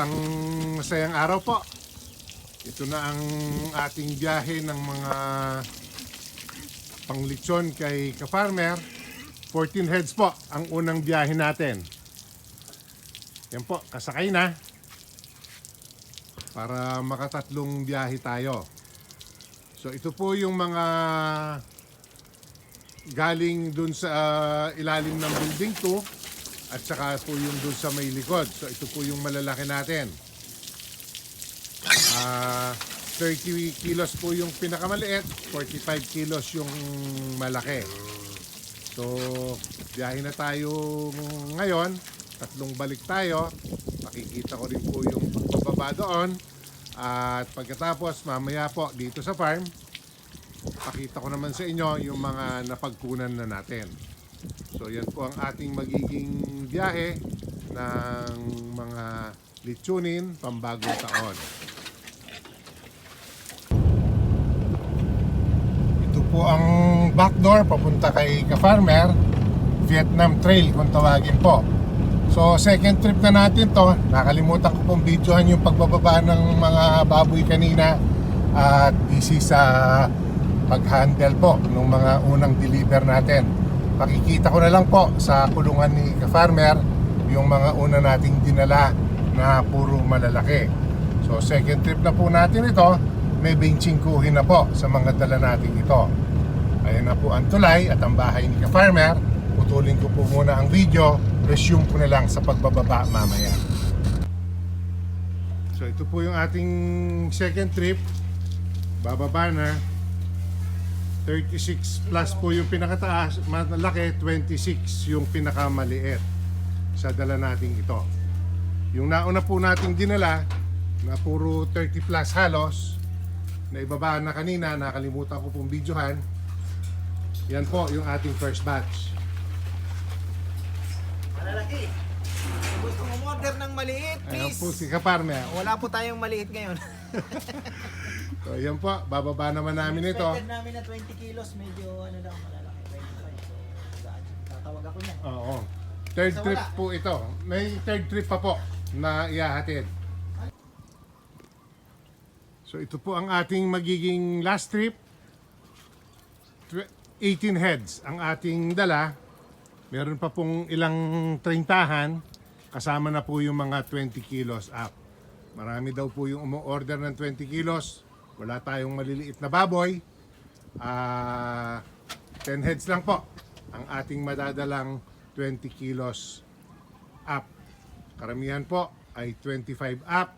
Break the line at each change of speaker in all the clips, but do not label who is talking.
Isang masayang araw po. Ito na ang ating biyahe ng mga panglitsyon kay ka-farmer. 14 heads po ang unang biyahe natin. Yan po, kasakay na. Para makatatlong biyahe tayo. So ito po yung mga galing dun sa ah, ilalim ng building 2 at saka po yung dun sa may likod. So ito po yung malalaki natin. Ah, 30 kilos po yung pinakamaliit, 45 kilos yung malaki. So, biyahe na tayo ngayon. Tatlong balik tayo. Makikita ko rin po yung pagbababa doon. At pagkatapos, mamaya po dito sa farm, pakita ko naman sa inyo yung mga napagkunan na natin. So yan po ang ating magiging biyahe ng mga litsunin pambagong taon. Ito po ang backdoor papunta kay ka-farmer, Vietnam Trail kung tawagin po. So second trip na natin to, nakalimutan ko pong videohan yung pagbababa ng mga baboy kanina at busy sa pag-handle po ng mga unang deliver natin. Makikita ko na lang po sa kulungan ni ka-farmer yung mga una nating dinala na puro malalaki. So second trip na po natin ito, may benchingkuhin na po sa mga dala natin ito. Ayan na po ang tulay at ang bahay ni ka-farmer. Putulin ko po muna ang video, resume ko na lang sa pagbababa mamaya. So ito po yung ating second trip. Bababa na. 36 plus po yung pinakataas, malaki 26 yung pinakamaliit sa dala nating ito. Yung nauna po nating dinala na puro 30 plus halos na ibaba na kanina, nakalimutan ko pong videohan. Yan po yung ating first batch.
Malalaki. Gusto mo order ng maliit,
Ayan
please.
po si Kaparme.
Wala po tayong maliit ngayon.
So yan po, bababa naman namin ito.
Expected namin na 20 kilos, medyo ano daw, malalaki. 25. So, tatawag ako niya.
Oo. Third
Sa
trip
wala.
po ito. May third trip pa po na ihahatid. So ito po ang ating magiging last trip. Tw- 18 heads ang ating dala. Meron pa pong ilang treintahan. Kasama na po yung mga 20 kilos up. Marami daw po yung umu-order ng 20 kilos. Wala tayong maliliit na baboy. Ah, 10 heads lang po ang ating madadalang 20 kilos up. Karamihan po ay 25 up,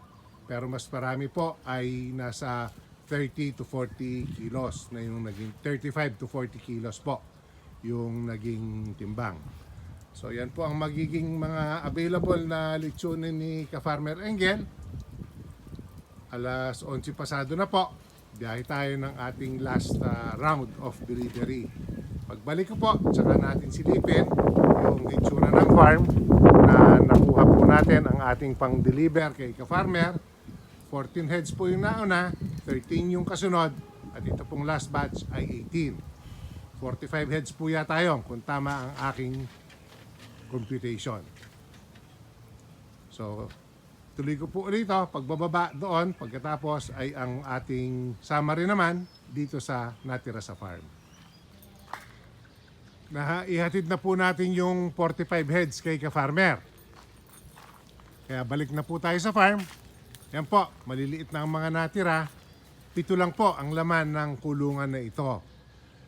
pero mas marami po ay nasa 30 to 40 kilos na yung naging 35 to 40 kilos po yung naging timbang. So yan po ang magiging mga available na litsunin ni ka-Farmer Engel. Alas 11 pasado na po. Biyahe tayo ng ating last uh, round of delivery. Pagbalik ko po, tsaka natin silipin yung itsura ng farm na nakuha po natin ang ating pang-deliver kay ka-farmer. 14 heads po yung nauna, 13 yung kasunod, at ito pong last batch ay 18. 45 heads po yata yun kung tama ang aking computation. So, tuloy ko po ulit ito, pagbababa doon, pagkatapos ay ang ating summary naman dito sa Natira sa Farm. Na, ihatid na po natin yung 45 heads kay ka-farmer. Kaya balik na po tayo sa farm. Yan po, maliliit na ang mga natira. Pito lang po ang laman ng kulungan na ito.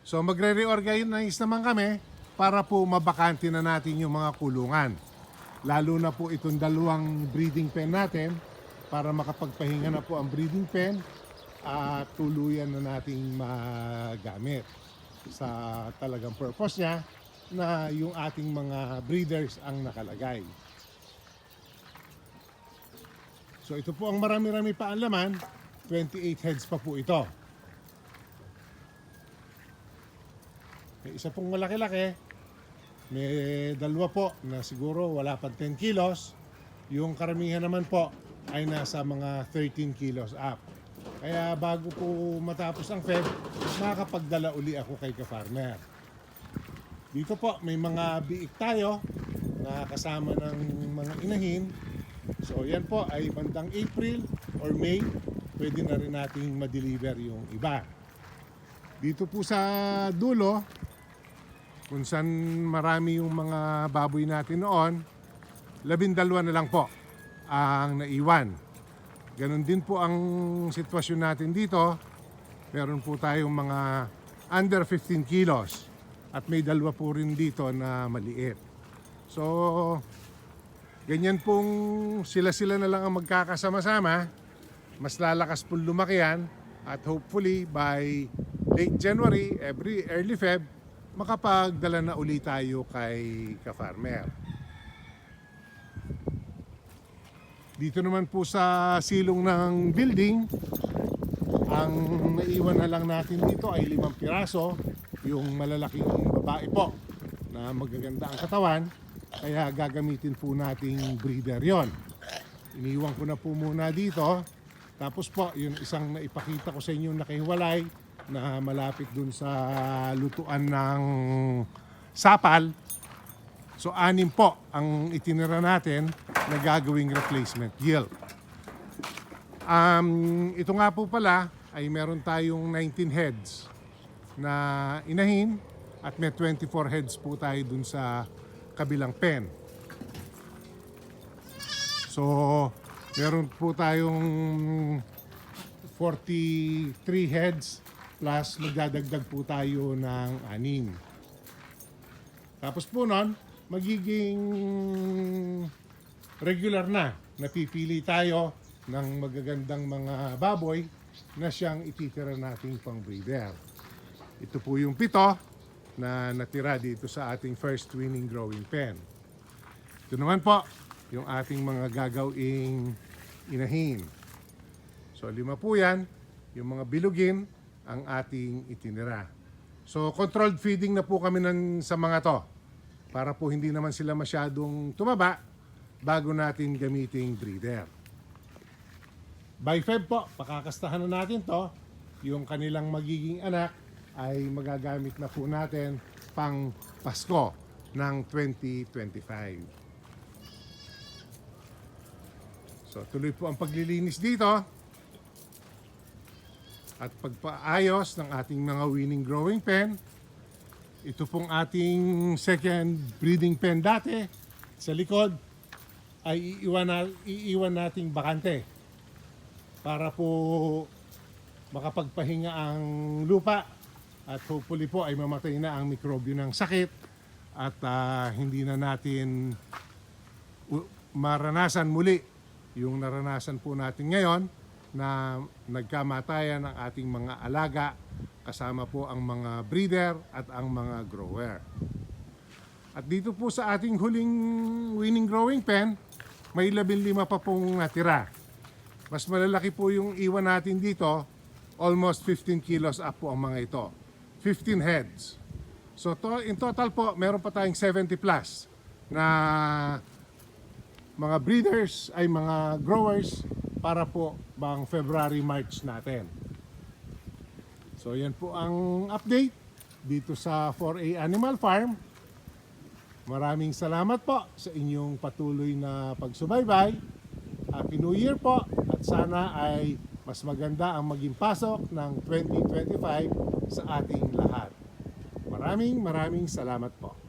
So magre-reorganize naman kami para po mabakante na natin yung mga kulungan. Lalo na po itong dalawang breeding pen natin para makapagpahinga na po ang breeding pen at tuluyan na nating magamit sa talagang purpose niya na yung ating mga breeders ang nakalagay. So ito po ang marami-rami pa ang laman. 28 heads pa po ito. May isa pong malaki-laki. May dalawa po na siguro wala pa 10 kilos. Yung karamihan naman po ay nasa mga 13 kilos up. Kaya bago po matapos ang Feb, makakapagdala uli ako kay ka-farmer. Dito po may mga biik tayo na kasama ng mga inahin So yan po ay bandang April or May, pwede na rin nating ma-deliver yung iba. Dito po sa dulo, kung saan marami yung mga baboy natin noon, labindalwa na lang po ang naiwan. Ganon din po ang sitwasyon natin dito. Meron po tayong mga under 15 kilos at may dalawa po rin dito na maliit. So, ganyan pong sila-sila na lang ang magkakasama-sama. Mas lalakas po lumaki yan at hopefully by late January, every early Feb, makapagdala na uli tayo kay ka-farmer. Dito naman po sa silong ng building, ang naiwan na lang natin dito ay limang piraso, yung malalaking babae po na magaganda ang katawan, kaya gagamitin po nating breeder yon. Iniwan ko na po muna dito, tapos po yung isang naipakita ko sa inyo nakahiwalay na malapit dun sa lutuan ng sapal, So anim po ang itinira natin na gagawing replacement yield. Um, ito nga po pala ay meron tayong 19 heads na inahin at may 24 heads po tayo dun sa kabilang pen. So meron po tayong 43 heads plus magdadagdag po tayo ng anim. Tapos po nun, magiging regular na. Napipili tayo ng magagandang mga baboy na siyang ititira nating pang breeder. Ito po yung pito na natira dito sa ating first winning growing pen. Ito naman po yung ating mga gagawing inahin. So lima po yan, yung mga bilugin ang ating itinira. So controlled feeding na po kami ng, sa mga to para po hindi naman sila masyadong tumaba bago natin gamiting breeder. By Feb po, pakakastahan na natin to. Yung kanilang magiging anak ay magagamit na po natin pang Pasko ng 2025. So tuloy po ang paglilinis dito at pagpaayos ng ating mga winning growing pen ito pong ating second breeding pen dati sa likod ay iiwan, na, iiwan nating bakante para po makapagpahinga ang lupa at hopefully po ay mamatay na ang mikrobyo ng sakit at ah, hindi na natin maranasan muli yung naranasan po natin ngayon na nagkamatayan ng ating mga alaga kasama po ang mga breeder at ang mga grower. At dito po sa ating huling winning growing pen, may 15 pa pong natira. Mas malalaki po yung iwan natin dito, almost 15 kilos up po ang mga ito. 15 heads. So to, in total po, meron pa tayong 70 plus na mga breeders ay mga growers para po bang February, March natin. So yan po ang update dito sa 4A Animal Farm. Maraming salamat po sa inyong patuloy na pagsubaybay. Happy New Year po at sana ay mas maganda ang maging pasok ng 2025 sa ating lahat. Maraming maraming salamat po.